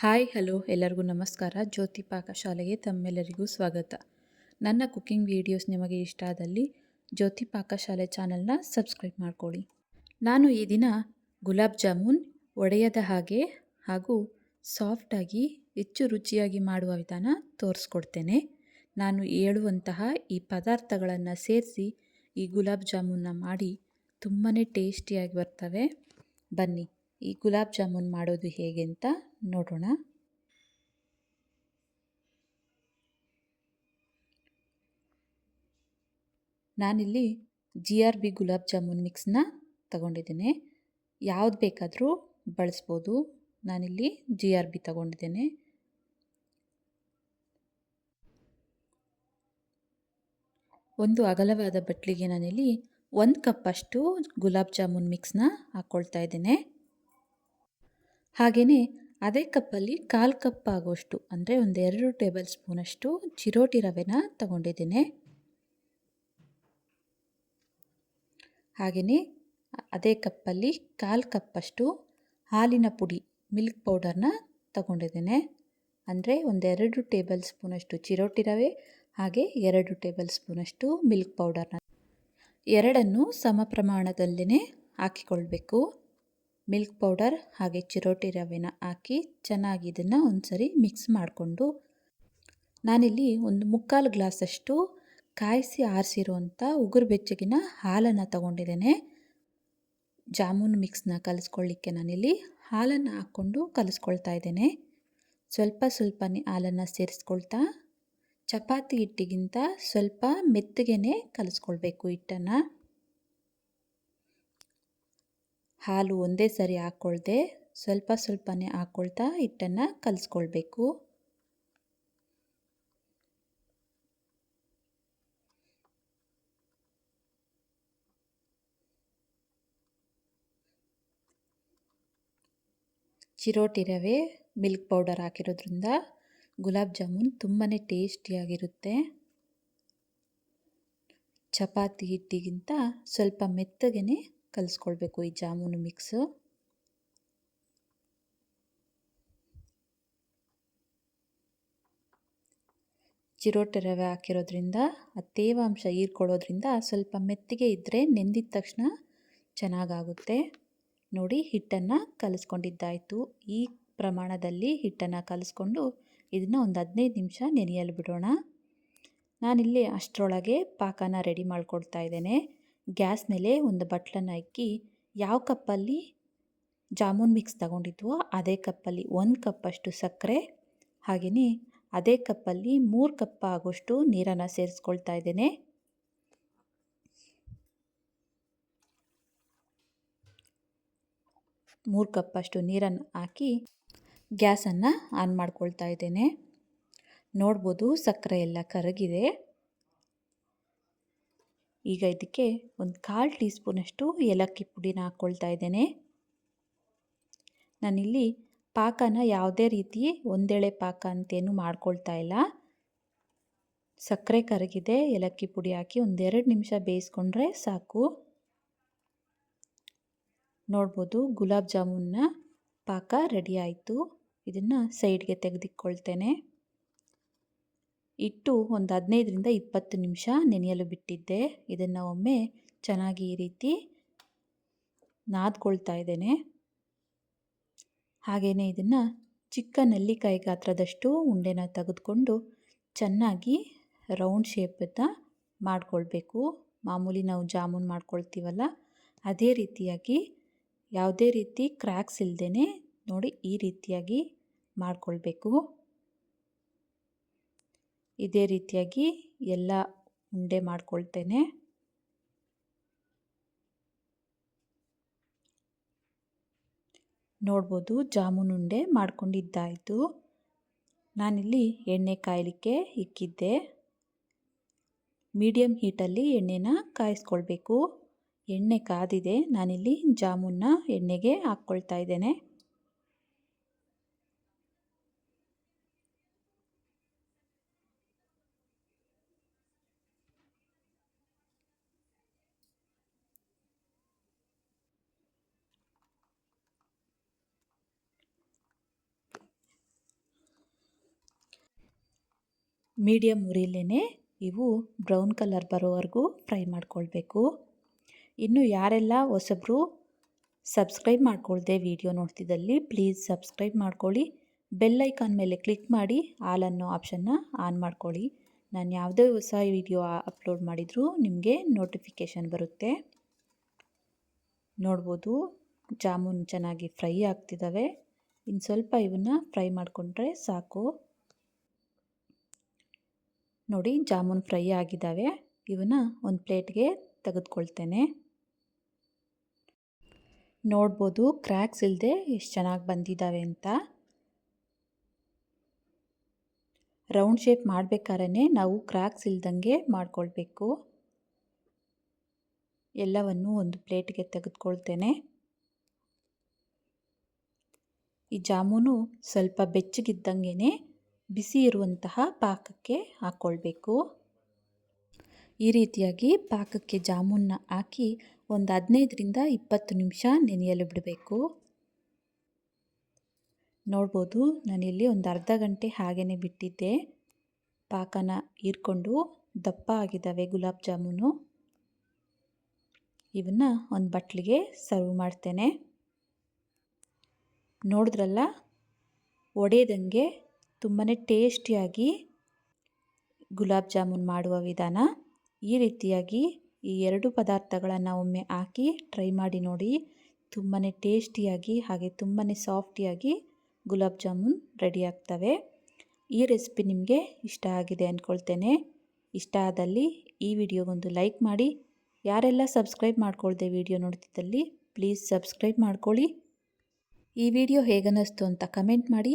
Hi, hello, ಎಲ್ಲರಿಗೂ ನಮಸ್ಕಾರ. ಜ್ಯೋತಿ ಪಾಕಶಾಲೆಗೆ ತಮ್ಮೆಲ್ಲರಿಗೂ ಸ್ವಾಗತ. ನನ್ನ ಕುಕ್ಕಿಂಗ್ ವಿಡಿಯೋಸ್ ನಿಮಗೆ ಇಷ್ಟ ಆದಲ್ಲಿ ಜ್ಯೋತಿ ಪಾಕಶಾಲೆ ಚಾನಲ್ನ ಸಬ್ಸ್ಕ್ರೈಬ್ ಮಾಡ್ಕೊಳ್ಳಿ. ನಾನು ಈ ದಿನ ಗುಲಾಬ್ ಜಾಮೂನ್ ಒಡೆಯದ ಹಾಗೆ ಹಾಗೂ ಸಾಫ್ಟಾಗಿ ಹೆಚ್ಚು ರುಚಿಯಾಗಿ ಮಾಡುವ ವಿಧಾನ ತೋರಿಸ್ಕೊಡ್ತೇನೆ. ನಾನು ಹೇಳುವಂತಹ ಈ ಪದಾರ್ಥಗಳನ್ನು ಸೇರಿಸಿ ಈ ಗುಲಾಬ್ ಜಾಮೂನ್ನ ಮಾಡಿ ತುಂಬಾ ಟೇಸ್ಟಿಯಾಗಿ ಬರ್ತವೆ. ಬನ್ನಿ. ಈ ಗುಲಾಬ್ ಜಾಮೂನ್ ಮಾಡೋದು ಹೇಗೆ ಅಂತ ನೋಡೋಣ. ನಾನಿಲ್ಲಿ G R B gulab jamun ಮಿಕ್ಸ್ನ ತಗೊಂಡಿದ್ದೇನೆ. ಯಾವ್ದು ಬೇಕಾದರೂ ಬಳಸ್ಬೋದು. ನಾನಿಲ್ಲಿ ಜಿ ಆರ್ ಬಿ ತಗೊಂಡಿದ್ದೇನೆ. ಒಂದು ಅಗಲವಾದ ಬಟ್ಲಿಗೆ ನಾನಿಲ್ಲಿ ಒಂದು ಕಪ್ಪಷ್ಟು ಗುಲಾಬ್ ಜಾಮೂನ್ ಮಿಕ್ಸ್ನ ಹಾಕ್ಕೊಳ್ತಾ ಇದ್ದೇನೆ. ಹಾಗೆಯೇ ಅದೇ ಕಪ್ಪಲ್ಲಿ ಕಾಲು ಕಪ್ ಆಗೋಷ್ಟು, ಅಂದರೆ ಒಂದೆರಡು ಟೇಬಲ್ ಸ್ಪೂನಷ್ಟು ಚಿರೋಟಿ ರವೆನ ತಗೊಂಡಿದ್ದೀನಿ. ಹಾಗೆಯೇ ಅದೇ ಕಪ್ಪಲ್ಲಿ ಕಾಲು ಕಪ್ಪಷ್ಟು ಹಾಲಿನ ಪುಡಿ, ಮಿಲ್ಕ್ ಪೌಡರ್ನ ತಗೊಂಡಿದ್ದೇನೆ. ಅಂದರೆ ಒಂದೆರಡು ಟೇಬಲ್ ಸ್ಪೂನಷ್ಟು ಚಿರೋಟಿ ರವೆ, ಹಾಗೆ ಎರಡು ಟೇಬಲ್ ಸ್ಪೂನಷ್ಟು ಮಿಲ್ಕ್ ಪೌಡರ್ನ. ಎರಡನ್ನು ಸಮ ಪ್ರಮಾಣದಲ್ಲೇ ಹಾಕಿಕೊಳ್ಬೇಕು. ಮಿಲ್ಕ್ ಪೌಡರ್ ಹಾಗೆ ಚಿರೋಟಿ ರವೆನ ಹಾಕಿ ಚೆನ್ನಾಗಿ ಇದನ್ನು ಒಂದ್ಸರಿ ಮಿಕ್ಸ್ ಮಾಡಿಕೊಂಡು ನಾನಿಲ್ಲಿ ಒಂದು ಮುಕ್ಕಾಲು ಗ್ಲಾಸಷ್ಟು ಕಾಯಿಸಿ ಆರಿಸಿರುವಂಥ ಉಗುರು ಬೆಚ್ಚಗಿನ ಹಾಲನ್ನು ತಗೊಂಡಿದ್ದೇನೆ. ಜಾಮೂನ್ ಮಿಕ್ಸ್ನ ಕಲಿಸ್ಕೊಳ್ಳಿಕ್ಕೆ ನಾನಿಲ್ಲಿ ಹಾಲನ್ನು ಹಾಕ್ಕೊಂಡು ಕಲಿಸ್ಕೊಳ್ತಾ ಇದ್ದೇನೆ. ಸ್ವಲ್ಪ ಸ್ವಲ್ಪನೇ ಹಾಲನ್ನು ಸೇರಿಸ್ಕೊಳ್ತಾ ಚಪಾತಿ ಹಿಟ್ಟಿಗಿಂತ ಸ್ವಲ್ಪ ಮೆತ್ತಗೆ ಕಲಿಸ್ಕೊಳ್ಬೇಕು ಹಿಟ್ಟನ್ನು. ಹಾಲು ಒಂದೇ ಸರಿ ಹಾಕ್ಕೊಳ್ದೆ ಸ್ವಲ್ಪ ಸ್ವಲ್ಪನೇ ಹಾಕ್ಕೊಳ್ತಾ ಹಿಟ್ಟನ್ನು ಕಲಿಸ್ಕೊಳ್ಬೇಕು. ಚಿರೋಟಿ ರವೆ, ಮಿಲ್ಕ್ ಪೌಡರ್ ಹಾಕಿರೋದ್ರಿಂದ ಗುಲಾಬ್ ಜಾಮೂನ್ ತುಂಬಾ ಟೇಸ್ಟಿಯಾಗಿರುತ್ತೆ ಚಪಾತಿ ಹಿಟ್ಟಿಗಿಂತ ಸ್ವಲ್ಪ ಮೆತ್ತಗೆ ಕಲಿಸ್ಕೊಳ್ಬೇಕು ಈ ಜಾಮೂನು ಮಿಕ್ಸು. ಚಿರೋಟೆ ರವೆ ಹಾಕಿರೋದ್ರಿಂದ, ಆ ತೇವಾಂಶ ಹೀರ್ಕೊಳ್ಳೋದ್ರಿಂದ ಸ್ವಲ್ಪ ಮೆತ್ತಿಗೆ ಇದ್ದರೆ ನೆಂದಿದ ತಕ್ಷಣ ಚೆನ್ನಾಗಾಗುತ್ತೆ. ನೋಡಿ, ಹಿಟ್ಟನ್ನು ಕಲಿಸ್ಕೊಂಡಿದ್ದಾಯಿತು. ಈ ಪ್ರಮಾಣದಲ್ಲಿ ಹಿಟ್ಟನ್ನು ಕಲಿಸ್ಕೊಂಡು ಇದನ್ನು ಒಂದು ಹದಿನೈದು ನಿಮಿಷ ನೆನೆಯಲು ಬಿಡೋಣ. ನಾನಿಲ್ಲಿ ಅಷ್ಟರೊಳಗೆ ಪಾಕನ ರೆಡಿ ಮಾಡ್ಕೊಳ್ತಾ ಇದ್ದೇನೆ. ಗ್ಯಾಸ್ ಮೇಲೆ ಒಂದು ಬಟ್ಲನ್ನು ಇಕ್ಕಿ ಯಾವ ಕಪ್ಪಲ್ಲಿ ಜಾಮೂನ್ ಮಿಕ್ಸ್ ತಗೊಂಡಿದ್ವೋ ಅದೇ ಕಪ್ಪಲ್ಲಿ ಒಂದು ಕಪ್ಪಷ್ಟು ಸಕ್ಕರೆ, ಹಾಗೆಯೇ ಅದೇ ಕಪ್ಪಲ್ಲಿ ಮೂರು ಕಪ್ ಆಗೋಷ್ಟು ನೀರನ್ನು ಸೇರಿಸ್ಕೊಳ್ತಾ ಇದ್ದೇನೆ. ಮೂರು ಕಪ್ಪಷ್ಟು ನೀರನ್ನು ಹಾಕಿ ಗ್ಯಾಸನ್ನು ಆನ್ ಮಾಡ್ಕೊಳ್ತಾ ಇದ್ದೇನೆ. ನೋಡ್ಬೋದು ಸಕ್ಕರೆ ಎಲ್ಲ ಕರಗಿದೆ. ಈಗ ಇದಕ್ಕೆ ಒಂದು ಕಾಲು ಟೀ ಸ್ಪೂನಷ್ಟು ಏಲಕ್ಕಿ ಪುಡಿನ ಹಾಕ್ಕೊಳ್ತಾ ಇದ್ದೇನೆ. ನಾನಿಲ್ಲಿ ಪಾಕನ ಯಾವುದೇ ರೀತಿ ಒಂದೆಳೆ ಪಾಕ ಅಂತೇನು ಮಾಡ್ಕೊಳ್ತಾ ಇಲ್ಲ. ಸಕ್ಕರೆ ಕರಗಿದೆ, ಏಲಕ್ಕಿ ಪುಡಿ ಹಾಕಿ ಒಂದೆರಡು ನಿಮಿಷ ಬೇಯಿಸ್ಕೊಂಡ್ರೆ ಸಾಕು. ನೋಡ್ಬೋದು ಗುಲಾಬ್ ಜಾಮೂನ್ನ ಪಾಕ ರೆಡಿ ಆಯಿತು. ಇದನ್ನು ಸೈಡ್ಗೆ ತೆಗೆದಿಕ್ಕೊಳ್ತೇನೆ. ಇಟ್ಟು ಒಂದು ಹದಿನೈದರಿಂದ ಇಪ್ಪತ್ತು ನಿಮಿಷ ನೆನೆಯಲು ಬಿಟ್ಟಿದ್ದೆ. ಇದನ್ನು ಒಮ್ಮೆ ಚೆನ್ನಾಗಿ ಈ ರೀತಿ ನಾದ್ಕೊಳ್ತಾ ಇದ್ದೇನೆ. ಹಾಗೆಯೇ ಇದನ್ನು ಚಿಕ್ಕ ನೆಲ್ಲಿಕಾಯಿ ಗಾತ್ರದಷ್ಟು ಉಂಡೆನ ತೆಗೆದುಕೊಂಡು ಚೆನ್ನಾಗಿ ರೌಂಡ್ ಶೇಪನ್ನು ಮಾಡಿಕೊಳ್ಬೇಕು. ಮಾಮೂಲಿ ನಾವು ಜಾಮೂನ್ ಮಾಡ್ಕೊಳ್ತೀವಲ್ಲ, ಅದೇ ರೀತಿಯಾಗಿ ಯಾವುದೇ ರೀತಿ ಕ್ರ್ಯಾಕ್ಸ್ ಇಲ್ಲದೇ ನೋಡಿ ಈ ರೀತಿಯಾಗಿ ಮಾಡಿಕೊಳ್ಬೇಕು. ಇದೇ ರೀತಿಯಾಗಿ ಎಲ್ಲ ಉಂಡೆ ಮಾಡಿಕೊಳ್ತೇನೆ. ನೋಡ್ಬೋದು ಜಾಮೂನ್ ಉಂಡೆ ಮಾಡ್ಕೊಂಡಿದ್ದಾಯಿತು. ನಾನಿಲ್ಲಿ ಎಣ್ಣೆ ಕಾಯಲಿಕ್ಕೆ ಇಕ್ಕಿದ್ದೆ. ಮೀಡಿಯಮ್ ಹೀಟಲ್ಲಿ ಎಣ್ಣೆನ ಕಾಯಿಸ್ಕೊಳ್ಬೇಕು. ಎಣ್ಣೆ ಕಾದಿದೆ, ನಾನಿಲ್ಲಿ ಜಾಮೂನ್ನ ಎಣ್ಣೆಗೆ ಹಾಕ್ಕೊಳ್ತಾ ಇದ್ದೇನೆ. ಮೀಡಿಯಮ್ ಉರಿಲೇ ಇವು ಬ್ರೌನ್ ಕಲರ್ ಬರೋವರೆಗೂ ಫ್ರೈ ಮಾಡ್ಕೊಳ್ಬೇಕು. ಇನ್ನು ಯಾರೆಲ್ಲ ಹೊಸಬ್ರು ಸಬ್ಸ್ಕ್ರೈಬ್ ಮಾಡ್ಕೊಳ್ದೆ ವಿಡಿಯೋ ನೋಡ್ತಿದ್ದಲ್ಲಿ ಪ್ಲೀಸ್ ಸಬ್ಸ್ಕ್ರೈಬ್ ಮಾಡ್ಕೊಳ್ಳಿ. ಬೆಲ್ ಐಕಾನ್ ಮೇಲೆ ಕ್ಲಿಕ್ ಮಾಡಿ ಆಲ್ ಅನ್ನೋ ಆಪ್ಷನ್ನ ಆನ್ ಮಾಡ್ಕೊಳ್ಳಿ. ನಾನು ಯಾವುದೇ ಹೊಸ ವಿಡಿಯೋ ಅಪ್ಲೋಡ್ ಮಾಡಿದರೂ ನಿಮಗೆ ನೋಟಿಫಿಕೇಷನ್ ಬರುತ್ತೆ. ನೋಡ್ಬೋದು ಜಾಮೂನ್ ಚೆನ್ನಾಗಿ ಫ್ರೈ ಆಗ್ತಿದ್ದಾವೆ ಇನ್ನು ಸ್ವಲ್ಪ ಇವನ್ನ ಫ್ರೈ ಮಾಡಿಕೊಂಡ್ರೆ ಸಾಕು. ನೋಡಿ ಜಾಮೂನ್ ಫ್ರೈ ಆಗಿದ್ದಾವೆ. ಇವನ್ನ ಒಂದು ಪ್ಲೇಟ್ಗೆ ತೆಗೆದುಕೊಳ್ತೇನೆ. ನೋಡ್ಬೋದು ಕ್ರ್ಯಾಕ್ಸ್ ಇಲ್ಲದೆ ಎಷ್ಟು ಚೆನ್ನಾಗಿ ಬಂದಿದ್ದಾವೆ ಅಂತ. ರೌಂಡ್ ಶೇಪ್ ಮಾಡಬೇಕಾದ್ರೆ ನಾವು ಕ್ರ್ಯಾಕ್ಸ್ ಇಲ್ದಂಗೆ ಮಾಡ್ಕೊಳ್ಬೇಕು. ಎಲ್ಲವನ್ನು ಒಂದು ಪ್ಲೇಟ್ಗೆ ತೆಗೆದುಕೊಳ್ತೇನೆ. ಈ ಜಾಮೂನು ಸ್ವಲ್ಪ ಬೆಚ್ಚಗಿದ್ದಂಗೆ ಬಿಸಿ ಇರುವಂತಹ ಪಾಕಕ್ಕೆ ಹಾಕ್ಕೊಳ್ಬೇಕು ಈ ರೀತಿಯಾಗಿ ಪಾಕಕ್ಕೆ ಜಾಮೂನ್ನ ಹಾಕಿ ಒಂದು ಹದಿನೈದರಿಂದ ಇಪ್ಪತ್ತು ನಿಮಿಷ ನೆನೆಯಲು ಬಿಡಬೇಕು. ನೋಡ್ಬೋದು, ನಾನಿಲ್ಲಿ ಒಂದು ಅರ್ಧ ಗಂಟೆ ಹಾಗೇ ಬಿಟ್ಟಿದ್ದೆ. ಪಾಕನ ಹೀರ್ಕೊಂಡು ದಪ್ಪ ಆಗಿದ್ದಾವೆ ಗುಲಾಬ್ ಜಾಮೂನು. ಇವನ್ನ ಒಂದು ಬಟ್ಲಿಗೆ ಸರ್ವ್ ಮಾಡ್ತೇನೆ. ನೋಡಿದ್ರಲ್ಲ ಒಡೆಯದಂಗೆ ತುಂಬಾ ಟೇಸ್ಟಿಯಾಗಿ ಗುಲಾಬ್ ಜಾಮೂನ್ ಮಾಡುವ ವಿಧಾನ. ಈ ರೀತಿಯಾಗಿ ಈ ಎರಡು ಪದಾರ್ಥಗಳನ್ನು ಒಮ್ಮೆ ಹಾಕಿ ಟ್ರೈ ಮಾಡಿ ನೋಡಿ. ತುಂಬಾ ಟೇಸ್ಟಿಯಾಗಿ ಹಾಗೆ ತುಂಬಾ ಸಾಫ್ಟಿಯಾಗಿ ಗುಲಾಬ್ ಜಾಮೂನ್ ರೆಡಿ ಆಗ್ತವೆ. ಈ ರೆಸಿಪಿ ನಿಮಗೆ ಇಷ್ಟ ಆಗಿದೆ ಅಂದ್ಕೊಳ್ತೇನೆ ಇಷ್ಟ ಆದಲ್ಲಿ ಈ ವಿಡಿಯೋಗೊಂದು ಲೈಕ್ ಮಾಡಿ. ಯಾರೆಲ್ಲ ಸಬ್ಸ್ಕ್ರೈಬ್ ಮಾಡ್ಕೊಳ್ದೆ ವಿಡಿಯೋ ನೋಡ್ತಿದ್ದಲ್ಲಿ ಪ್ಲೀಸ್ ಸಬ್ಸ್ಕ್ರೈಬ್ ಮಾಡ್ಕೊಳ್ಳಿ. ಈ ವಿಡಿಯೋ ಹೇಗನ್ನಿಸ್ತು ಅಂತ ಕಮೆಂಟ್ ಮಾಡಿ.